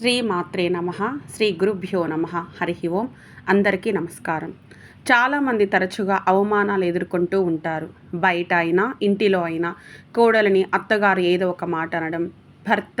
శ్రీ మాత్రే నమ శ్రీ గురుభ్యో నమ. హరి ఓం. అందరికీ నమస్కారం. చాలామంది తరచుగా అవమానాలు ఎదుర్కొంటూ ఉంటారు. బయట అయినా ఇంటిలో అయినా కోడలిని అత్తగారు ఏదో ఒక మాట అనడం భర్త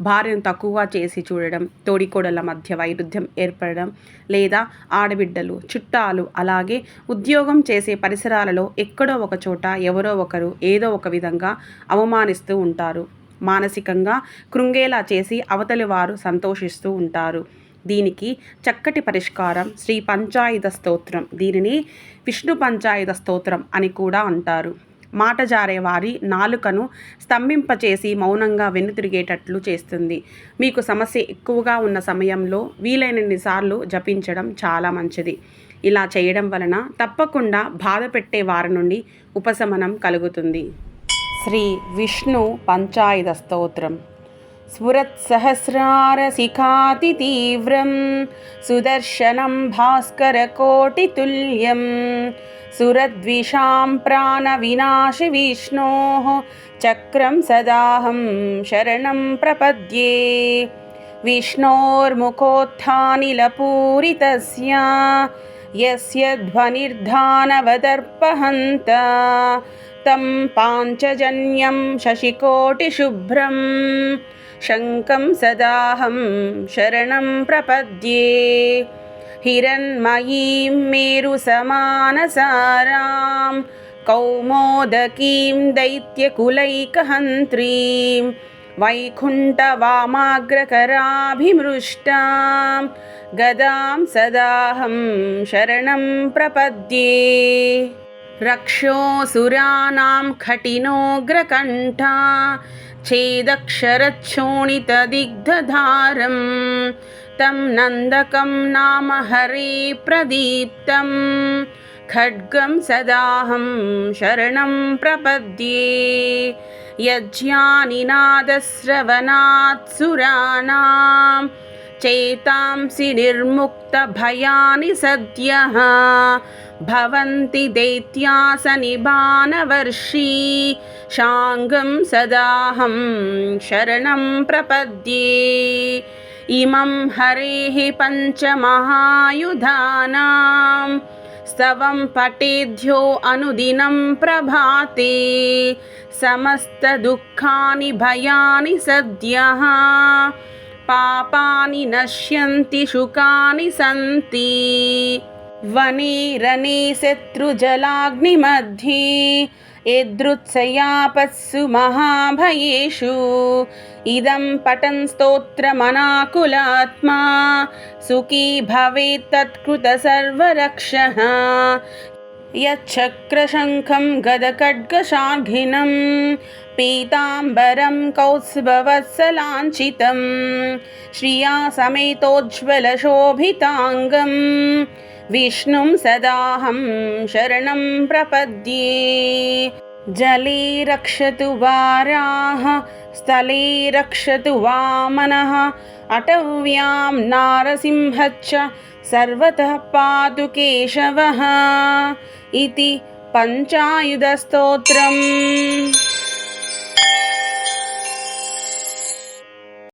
భార్యను తక్కువగా చేసి చూడడం తోడికోడళ్ళ మధ్య వైరుధ్యం ఏర్పడడం లేదా ఆడబిడ్డలు చుట్టాలు అలాగే ఉద్యోగం చేసే పరిసరాలలో ఎక్కడో ఒక చోట ఎవరో ఒకరు ఏదో ఒక విధంగా అవమానిస్తూ ఉంటారు. మానసికంగా కృంగేలా చేసి అవతలి వారు సంతోషిస్తూ ఉంటారు. దీనికి చక్కటి పరిష్కారం శ్రీ పంచాయుధ స్తోత్రం. దీనిని విష్ణు పంచాయుధ స్తోత్రం అని కూడా అంటారు. మాట జారే వారి నాలుకను స్తంభింపచేసి మౌనంగా వెన్నుతిరిగేటట్లు చేస్తుంది. మీకు సమస్య ఎక్కువగా ఉన్న సమయంలో వీలైనన్ని సార్లు జపించడం చాలా మంచిది. ఇలా చేయడం వలన తప్పకుండా బాధ పెట్టే వారి నుండి ఉపశమనం కలుగుతుంది. శ్రీ విష్ణు పంచాయుధ స్తోత్రం. స్ఫురత్సహస్రారసిఖాతితీవ్రం సుదర్శనం భాస్కరకోటితుల్యం సురద్విషాం ప్రాణవినాశి విష్ణో చక్రం సదాహం శరణం ప్రపద్యే. విష్ణోర్ముఖోత్థానిలపూరితస్య यस्य ध्वनिर्धानवदर्पहन्त तं पाञ्चजन्यं शशिकोटिशुभ्रं शङ्कं सदाहं शरणं प्रपद्ये। हिरण्मयीं मेरुसमानसारां कौमोदकीं दैत्यकुलैकहन्त्रीं वैकुण्ठवामाग्रकराभिमृष्टां गदां सदाहं शरणं प्रपद्ये। रक्षोऽसुराणां खटिनोग्रकण्ठा छेदक्षरच्छोणितदिग्धधारं तं नन्दकं नाम हरे प्रदीप्तं खड्गं सदाहं शरणं प्रपद्ये। यज्ञानिनादस्रवनात्सुराणां चेतांसि निर्मुक्तभयानि सद्यः। भवन्ति दैत्यासनिबाणवर्षी शाङ्गं सदाहं शरणं प्रपद्ये। इमं हरेः पञ्चमहायुधानां स्तवं पठेद्यो अनुदिनं प्रभाते समस्तदुःखानि भयानि सद्यः पापानि नश्यन्ति शुकानि सन्ति వనీరనీ శత్రుజలాగ్నిమధ్యే ఎదృత్సయాపస్సు మహాభయేషు. ఇదం పటన్ స్తోత్రమనాకులాత్మా సుఖీ భవేత్ సర్వరక్ష. यच्छक्रशङ्खं गदखड्गशार्घिनं पीताम्बरं कौत्सवत्सलाञ्छितं श्रिया समेतोज्ज्वलशोभिताङ्गं विष्णुं सदाहं शरणं प्रपद्ये जले रक्षतु वाराः स्थले रक्षतु वामनः अटव्यां नारसिंहच्च सर्वतः पातु केशवः इति पञ्चायुधस्तोत्रम्